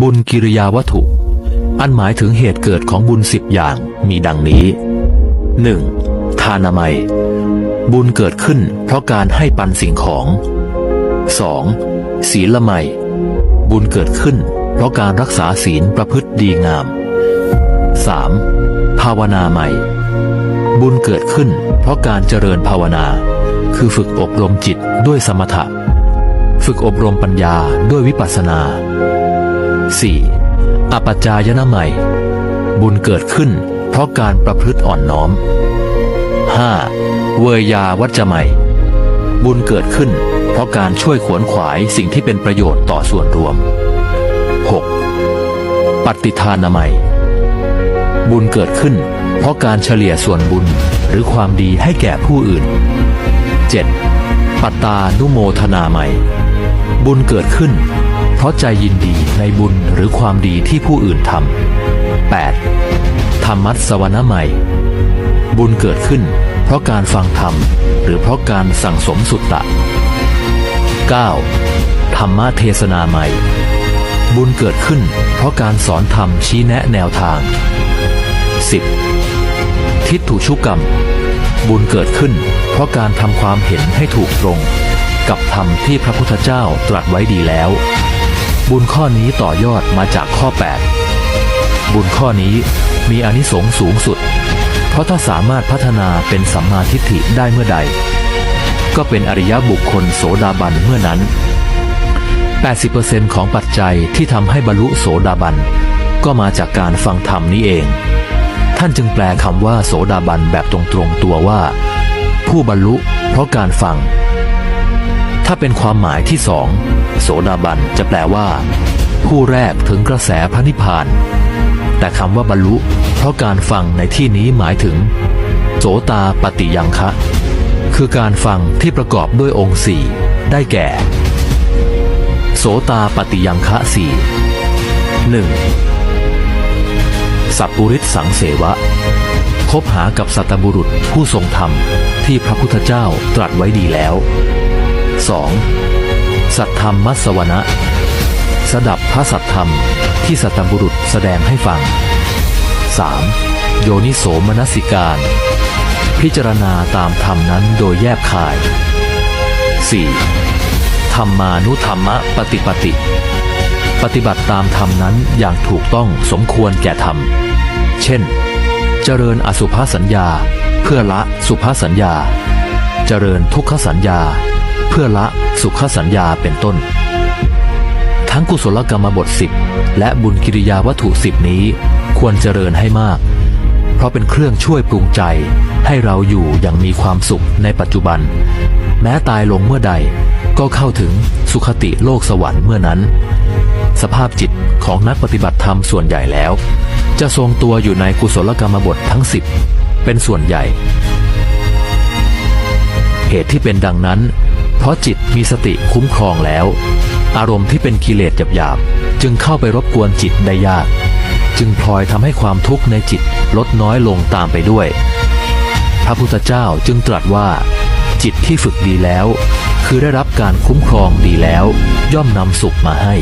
บุญกิริยาวัตถุ อันหมายถึงเหตุเกิดของบุญสิบอย่างมีดังนี้ 1. ทานามัย บุญเกิดขึ้นเพราะการให้ปันสิ่งของ 2. ศีลละไมบุญเกิดขึ้น เพราะการรักษาศีลประพฤติดีงาม 3. ภาวนาใหม่ บุญเกิดขึ้น เพราะการเจริญภาวนา คือฝึกอบรมจิตด้วยสมถะ ฝึกอบรมปัญญาด้วยวิปัสสนา 4. อปัจจายนะใหม่ บุญเกิดขึ้น เพราะการประพฤติอ่อนน้อม 5. เวยาวัจจะใหม่ บุญเกิดขึ้น เพราะการช่วยขวนขวายสิ่งที่เป็นประโยชน์ต่อส่วนรวม 6. ปฏิทานามัยบุญเกิดขึ้น เพราะการเฉลี่ยส่วนบุญหรือความดีให้แก่ผู้อื่น 7. ปัตตานุโมทนาใหม่ บุญเกิดขึ้น ราะใจยินดีในบุญหรือความดีที่ผู้อื่นทำ 8. ธรรมัสวนาใหม่ บุญเกิดขึ้น เพราะการฟังธรรม หรือเพราะการสั่งสมสุตตะ 9. ธรรมะเทศนาใหม่ บุญเกิดขึ้น เพราะการสอนธรรมชี้แนะแนวทาง 10. ทิฏฐุชุกรรม บุญเกิดขึ้น เพราะการทำความเห็นให้ถูกตรง กับธรรมที่พระพุทธเจ้าตรัสไว้ดีแล้ว บุญข้อนี้ต่อยอดมาจากข้อ 8 บุญข้อนี้มีอนิสงส์สูงสุด เพราะถ้าสามารถพัฒนาเป็นสัมมาทิฏฐิได้เมื่อใด ก็เป็นอริยบุคคลโสดาบันเมื่อนั้น 80%ของปัจจัยที่ทำให้บรรลุโสดาบัน ก็มาจากการฟังธรรมนี้เอง ท่านจึงแปลคำว่าโสดาบันแบบตรงๆตัวว่า ผู้บรรลุเพราะการฟัง ถ้าเป็นความหมายที่สอง โสดาบันจะแปลว่า ผู้แรกถึงกระแสพระนิพพาน แต่คำว่าบรรลุ เพราะการฟังในที่นี้หมายถึง โสตาปฏิยังคะ คือการฟังที่ประกอบด้วยองค์สี่ได้แก่ โสตาปฏิยังคะสี่หนึ่งสัพปุริสสังเสวะ คบหากับสัตบุรุษผู้ทรงธรรมที่พระพุทธเจ้าตรัสไว้ดีแล้ว 2. สัตธรรมมัสวนะสดับพระสัตธรรมที่สัตบุรุษแสดงให้ฟัง 3. โยนิโสมนสิการ พิจารณาตามธรรมนั้นโดยแยบคาย 4. ธรรมานุธรรมะปฏิปติ ปฏิบัติตามธรรมนั้นอย่างถูกต้องสมควรแก่ธรรม เช่น เจริญอสุภสัญญา เพื่อละสุภสัญญา เจริญทุกขสัญญา เพื่อละสุขสัญญาเป็นต้น ทั้งกุศลกรรมบทสิบและบุญกิริยาวัตถุสิบนี้ควรเจริญให้มาก เพราะเป็นเครื่องช่วยปรุงใจให้เราอยู่อย่างมีความสุขในปัจจุบัน แม้ตายลงเมื่อใดก็เข้าถึงสุขติโลกสวรรค์เมื่อนั้น สภาพจิตของนักปฏิบัติธรรมส่วนใหญ่แล้ว จะทรงตัวอยู่ในกุศลกรรมบททั้งสิบเป็นส่วนใหญ่ เหตุที่เป็นดังนั้น เพราะจิตมีสติคุ้มครองแล้ว อารมณ์ที่เป็นกิเลสหยาบๆจึงเข้าไปรบกวนจิตได้ยาก จึงพลอยทำให้ความทุกข์ในจิตลดน้อยลงตามไปด้วย พระพุทธเจ้าจึงตรัสว่า จิตที่ฝึกดีแล้ว คือได้รับการคุ้มครองดีแล้ว ย่อมนำสุขมาให้